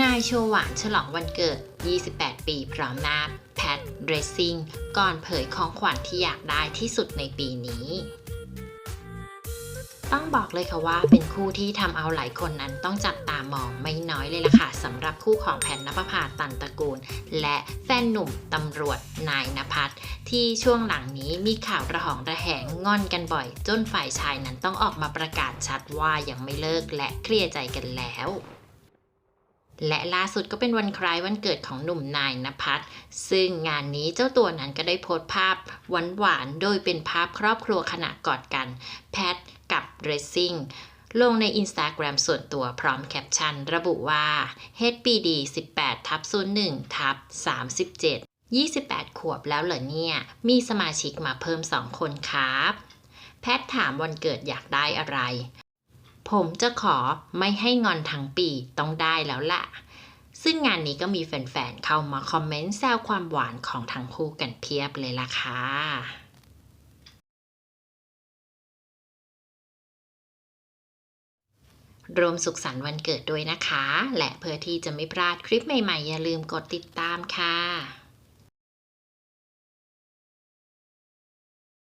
นายโชวหวานฉลองวันเกิด 28 ปีพร้อมหน้าแพทเรสซิ่งก่อนเผยของขวัญที่อยากได้ที่สุดในปีนี้ ต้องบอกเลยค่ะว่าเป็นคู่ที่ทำเอาหลายคนนั้นต้องจับตามองไม่น้อยเลยล่ะค่ะสำหรับคู่ของแพนนภพาตันตระกูล และแฟนหนุ่มตำรวจนายนภัสที่ช่วงหลังนี้มีข่าวระหองระแหงงอนกันบ่อย จนฝ่ายชายนั้นต้องออกมาประกาศชัดว่ายังไม่เลิกและเคลียร์ใจกันแล้ว และล่าสุดก็เป็นวันคล้ายวันเกิดของหนุ่มนายนภัสซึ่งงานนี้เจ้าตัวนั้นก็ได้โพสต์ภาพหวานๆ โดยเป็นภาพครอบครัวขณะกอดกัน แพทกับเรซซิ่งลงใน Instagram ส่วนตัวพร้อมแคปชั่น ระบุว่า HBD 18ทับ01ทับ37 28 ขวบแล้วเหรอเนี่ย มีสมาชิกมาเพิ่ม 2 คนครับ แพทถามวันเกิดอยากได้อะไร ผมจะขอไม่ให้งอนทั้งปีต้องได้แล้วล่ะ ซึ่งงานนี้ก็มีแฟนๆ เข้ามาคอมเมนต์แซวความหวานของทั้งคู่กันเพียบเลยล่ะค่ะรวมสุขสันต์วันเกิดด้วยนะคะ และเพื่อที่จะไม่พลาดคลิปใหม่ๆ อย่าลืมกดติดตามค่ะ